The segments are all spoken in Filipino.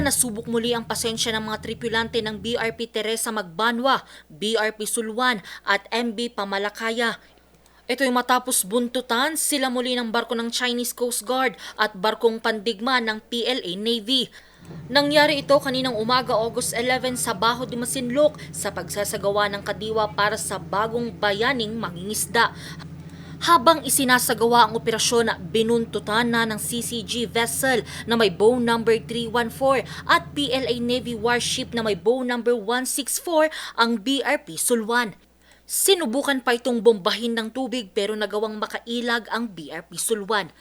nasubok muli ang pasensya ng mga tripulante ng BRP Teresa Magbanwa, BRP Sulwan at MB Pamalakaya. Ito ay matapos buntutan sila muli ng barko ng Chinese Coast Guard at barkong pandigma ng PLA Navy. Nangyari ito kaninang umaga August 11 sa Baho de Masinloc sa pagsasagawa ng kadiwa para sa bagong bayaning mangingisda. Habang isinasagawa ang operasyon, binuntutan na ng CCG vessel na may bow number 314 at PLA Navy warship na may bow number 164 ang BRP Sulwan. Sinubukan pa itong bombahin ng tubig pero nagawang makailag ang BRP Sulwan.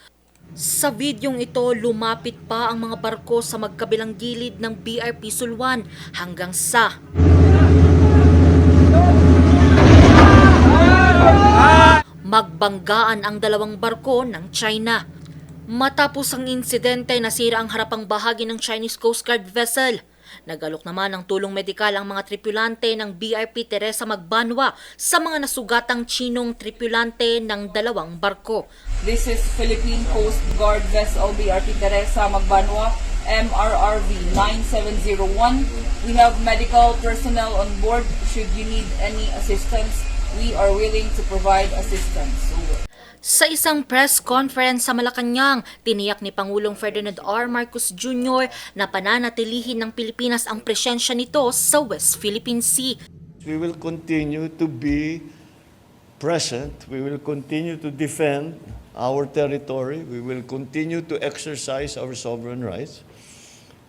Sa videong ito, lumapit pa ang mga barko sa magkabilang gilid ng BRP Sulwan hanggang sa magbanggaan ang dalawang barko ng China. Matapos ang insidente, nasira ang harapang bahagi ng Chinese Coast Guard vessel. Nagalok naman ng tulong medikal ang mga tripulante ng BRP Teresa Magbanwa sa mga nasugatang Chinong tripulante ng dalawang barko. This is Philippine Coast Guard vessel BRT Teresa Magbanwa, MRRV 9701. We have medical personnel on board. Should you need any assistance, we are willing to provide assistance. Sa isang press conference sa Malacanang, tiniyak ni Pangulong Ferdinand R. Marcos Jr. na pananatilihin ng Pilipinas ang presensya nito sa West Philippine Sea. We will continue to be present. We will continue to defend our territory. We will continue to exercise our sovereign rights.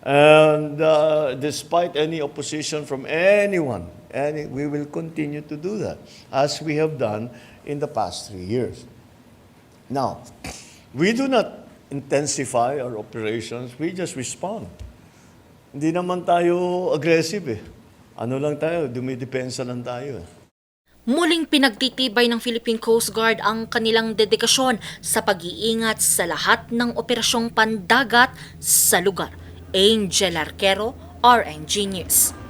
And uh, despite any opposition from anyone, any, we will continue to do that, as we have done in the past three years. Now, we do not intensify our operations, we just respond. Hindi naman tayo aggressive eh. Ano lang tayo, dumidepensa lang tayo eh. Muling pinagtitibay ng Philippine Coast Guard ang kanilang dedikasyon sa pag-iingat sa lahat ng operasyong pandagat sa lugar. Angel Arquero, RNG News.